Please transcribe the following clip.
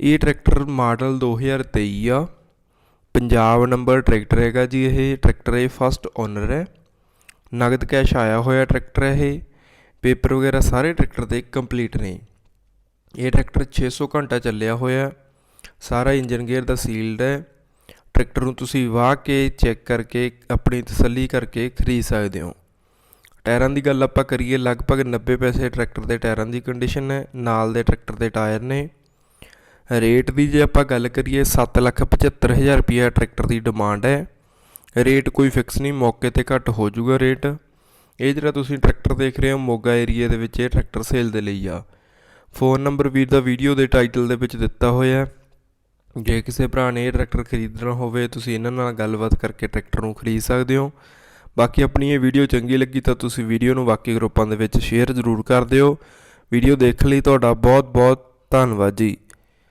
ਇਹ tractor model 2023 ਆ। Punjab number tractor ਹੈਗਾ ਜੀ ਇਹ। ਟਰੈਕਟਰ ਇਹ ਫਸਟ ਓਨਰ ਹੈ। ਨਗਦ ਕੈਸ਼ ਆਇਆ ਹੋਇਆ ਟਰੈਕਟਰ ਹੈ ਇਹ। ਪੇਪਰ ਵਗੈਰਾ ਸਾਰੇ ਟਰੈਕਟਰ ਦੇ ਕੰਪਲੀਟ ਨੇ। ਇਹ ਟਰੈਕਟਰ 600 ਘੰਟਾ ਚੱਲਿਆ ਹੋਇਆ। ਸਾਰਾ ਇੰਜਨ ਗੇਅਰ ਦਾ ਸੀਲਡ ਹੈ। ਟਰੈਕਟਰ ਨੂੰ ਤੁਸੀਂ ਵਾਹ ਕੇ ਚੈੱਕ ਕਰਕੇ, ਆਪਣੀ ਤਸੱਲੀ ਕਰਕੇ ਖਰੀਦ ਸਕਦੇ ਹੋ। ਟਾਇਰਾਂ ਦੀ ਗੱਲ ਆਪਾਂ ਕਰੀਏ, ਲਗਭਗ 90 ਪੈਸੇ ਟਰੈਕਟਰ ਦੇ ਟਾਇਰਾਂ ਦੀ ਕੰਡੀਸ਼ਨ ਹੈ। ਨਾਲ ਦੇ ਟਰੈਕਟਰ ਦੇ ਟਾਇਰ ਨੇ। ਰੇਟ ਦੀ ਜੇ ਆਪਾਂ ਗੱਲ ਕਰੀਏ 775000 ਰੁਪਏ ਟਰੈਕਟਰ ਦੀ ਡਿਮਾਂਡ ਹੈ। ਰੇਟ ਕੋਈ ਫਿਕਸ ਨਹੀਂ, ਮੌਕੇ ਤੇ ਘੱਟ ਹੋ ਜਾਊਗਾ ਰੇਟ। ਇਹ ਜਿਹੜਾ ਤੁਸੀਂ ਟਰੈਕਟਰ ਦੇਖ ਰਹੇ ਹੋ, ਮੋਗਾ ਏਰੀਆ ਦੇ ਵਿੱਚ ਇਹ ਟਰੈਕਟਰ ਸੇਲ ਦੇ ਲਈ ਆ। ਫੋਨ ਨੰਬਰ ਵੀਰ ਦਾ ਵੀਡੀਓ ਦੇ ਟਾਈਟਲ ਦੇ ਵਿੱਚ ਦਿੱਤਾ ਹੋਇਆ ਜੇ ਕਿਸੇ ਭਰਾ ਨੇ ਇਹ ਟਰੈਕਟਰ ਖਰੀਦਣਾ ਹੋਵੇ, ਤੁਸੀਂ ਇਹਨਾਂ ਨਾਲ ਗੱਲਬਾਤ ਕਰਕੇ ਟਰੈਕਟਰ ਨੂੰ ਖਰੀਦ ਸਕਦੇ ਹੋ। ਬਾਕੀ ਆਪਣੀ ਇਹ ਵੀਡੀਓ ਚੰਗੀ ਲੱਗੀ ਤਾਂ ਤੁਸੀਂ ਵੀਡੀਓ ਨੂੰ ਬਾਕੀ ਗਰੁੱਪਾਂ ਦੇ ਵਿੱਚ ਸ਼ੇਅਰ ਜ਼ਰੂਰ ਕਰ ਦਿਓ। ਵੀਡੀਓ ਦੇਖਣ ਲਈ ਤੁਹਾਡਾ ਬਹੁਤ ਬਹੁਤ ਧੰਨਵਾਦ ਜੀ।